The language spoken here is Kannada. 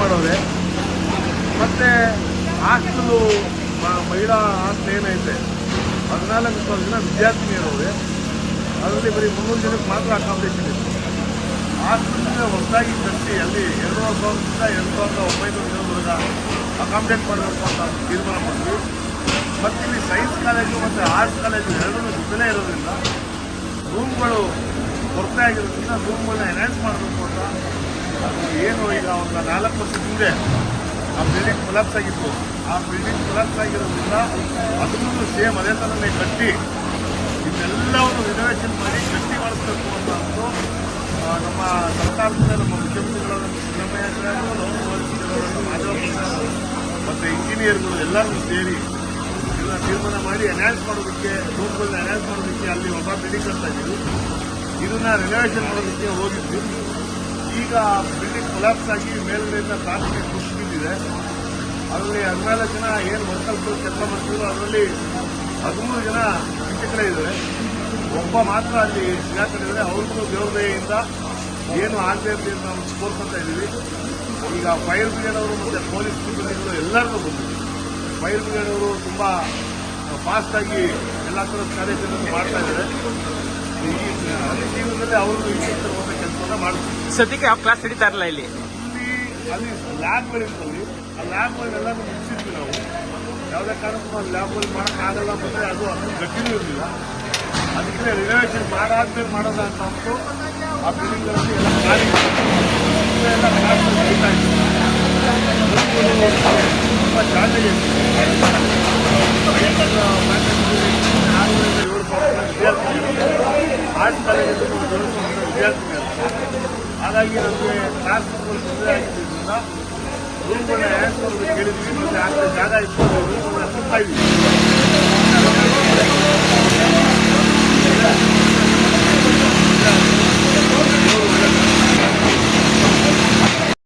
ಮಾಡೋರೆ ಮತ್ತು ಹಾಸ್ಟೆಲು ಮಹಿಳಾ ಹಾಸ್ಟೆಲ್ ಏನೈತೆ? ಹದಿನಾಲ್ಕು ಸಾವಿರ ಜನ ವಿದ್ಯಾರ್ಥಿನಿಯರವ್ರೆ ಅದರಲ್ಲಿ ಬರೀ ಮುನ್ನೂರು ಜನಕ್ಕೆ ಮಾತ್ರ ಅಕಾಮಿಡೇಷನ್ ಇತ್ತು. ಹಾಸ್ಟೆಲ್ ಹೊಸದಾಗಿ ಕಟ್ಟಿ ಅಲ್ಲಿ ಎರಡು ಸಾವಿರದಿಂದ ಎರಡು ಸಾವಿರದ ಒಂಬೈನೂರು ಜನವರೆಗ ಅಕಾಮಿಡೇಟ್ ಮಾಡಬೇಕು ಅಂತ ತೀರ್ಮಾನ ಮಾಡಿದ್ವಿ ಮತ್ತು ಇಲ್ಲಿ ಸೈನ್ಸ್ ಕಾಲೇಜು ಮತ್ತು ಆರ್ಟ್ಸ್ ಕಾಲೇಜು ಎರಡೂ ಜೊತೆಲೇ ಇರೋದ್ರಿಂದ ರೂಮ್ಗಳು ಕೊರತೆ ಆಗಿರೋದ್ರಿಂದ ರೂಮ್ಗಳನ್ನ ಎನ್ಹಾನ್ಸ್ ಮಾಡಬೇಕು ಅಂತ ಏನು ಈಗ ಒಂದು ನಾಲ್ಕು ವರ್ಷದ ಹಿಂದೆ ಆ ಬಿಲ್ಡಿಂಗ್ ಕೊಲಾಪ್ಸ್ ಆಗಿತ್ತು. ಆ ಬಿಲ್ಡಿಂಗ್ ಕೊಲಾಪ್ಸ್ ಆಗಿರೋದ್ರಿಂದ ಅದನ್ನು ಸೇಮ್ ಅದೇ ಥರನೇ ಕಟ್ಟಿ ಇದೆಲ್ಲವನ್ನು ರಿನೋವೇಷನ್ ಮಾಡಿ ಕಟ್ಟಿ ಮಾಡಿಸ್ಬೇಕು ಅಂತ ಅಂದು ನಮ್ಮ ಸರ್ಕಾರದಿಂದ, ನಮ್ಮ ಮುಖ್ಯಮಂತ್ರಿಗಳಾದ ಸಿದ್ದರಾಮಯ್ಯ ಮತ್ತು ಇಂಜಿನಿಯರ್ಗಳು ಎಲ್ಲರೂ ಸೇರಿ ಇದನ್ನ ತೀರ್ಮಾನ ಮಾಡಿ ಅನೌನ್ಸ್ ಮಾಡೋದಕ್ಕೆ ರೂಮ್ಗಳನ್ನ ಅನೌನ್ಸ್ ಮಾಡೋದಕ್ಕೆ ಅಲ್ಲಿ ಹೊಸ ಬಿಲ್ಡಿಂಗ್ ಕಟ್ತಾ ಇದ್ದೀವಿ ಇದನ್ನು ರಿನೋವೇಷನ್ ಮಾಡೋದಕ್ಕೆ ಹೋಗಿದ್ವಿ ಈಗ ಬಿಲ್ಡಿಂಗ್ ಕೊಲಾಪ್ಸ್ ಆಗಿ ಮೇಲ್ಗಡೆಯಿಂದ ಕಾರ್ಮಿಕ ಖುಷಿ ಬಿದ್ದಿದೆ ಅದರಲ್ಲಿ ಹದಿನಾಲ್ಕು ಜನ ಏನು ವರ್ಕಲ್ಸು ಕೆಲಸ ಮಾಡ್ತಿದ್ರು, ಅದರಲ್ಲಿ ಹದಿಮೂರು ಜನ ಶಿಕ್ಷಕರೇ ಇದ್ದಾರೆ. ಒಬ್ಬ ಮಾತ್ರ ಅಲ್ಲಿ ಸಿಗಾಕೊಂಡಿದ್ದಾರೆ ಅವ್ರಿಗೂ ದೇವದಯಿಂದ ಏನು ಆಗದೆ ಅಂತ ನಾವು ಕೋರ್ಕೊತಾ ಇದ್ದೀವಿ. ಈಗ ಫೈರ್ ಬ್ರಿಗೇಡ್ ಅವರು ಮತ್ತು ಪೊಲೀಸ್ ಸಿಬ್ಬಂದಿಗಳು ಎಲ್ಲರಿಗೂ ಬಂದಿದೆ. ಫೈರ್ ಬ್ರಿಗೇಡ್ ಅವರು ತುಂಬ ಆಗಿ ಎಲ್ಲ ಥರದ ಕಾರ್ಯಾಚರಣೆ ಮಾಡ್ತಾ ಇದ್ದಾರೆ. ಈ ಜೀವನದಲ್ಲಿ ಅವರು ಈ ತರುವಂಥ ಕೆಲಸವನ್ನು ಸದ್ಯಕ್ಕೆ ಯಾವ ಕ್ಲಾಸ್ ನಡೀತಾ ಇರಲ್ಲ ಇಲ್ಲಿ. ಅಲ್ಲಿ ಲ್ಯಾಬ್ಗಳಿರ್ತಲ್ಲಿ ಆ ಮುಗಿಸಿದ್ವಿ ನಾವು. ಯಾವುದೇ ಕಾರಣಕ್ಕೂ ಆ ಮಾಡೋಕ್ಕಾಗಲ್ಲ ಅದು ಅಷ್ಟು ಗಟ್ಟಿನೂ ಇರಲಿಲ್ಲ. ಅದಕ್ಕೆ ರಿನೋವೇಷನ್ ಮಾಡಾದ್ಮೇಲೆ ಮಾಡೋದ ಅಂತ ಅಂದ್ಬಿಟ್ಟು ಆ ಬಿಲ್ಡಿಂಗ್ಗಳಲ್ಲಿ ಎಲ್ಲ ಖಾಲಿ ಎಲ್ಲ ಕ್ಲಾಸ್ ನಡೀತಾ ಇತ್ತು ತುಂಬ ಏಳು ಆರ್ಟ್ಸ್ ಕಾಲೇಜಲ್ಲಿ ಒಂದು ಏಳು ಸಾವಿರ ವಿದ್ಯಾರ್ಥಿಗಳು ಹಾಗಾಗಿ ನಮಗೆ ಕ್ಲಾಸ್ ರೂಮ್ಗಳು ತೊಂದರೆ ಆಗಿದ್ದರಿಂದ ರೂಮ್ಗಳನ್ನ ಹ್ಯಾಂಡ್ ಮಾಡೋದಕ್ಕೆ ಕೇಳಿದ್ವಿ, ಮತ್ತು ಆ ಕಡೆ ಜಾಗ ಇತ್ತು ರೂಮ್ಗಳನ್ನ ತುಂಬಾ ಇದ್ವಿ.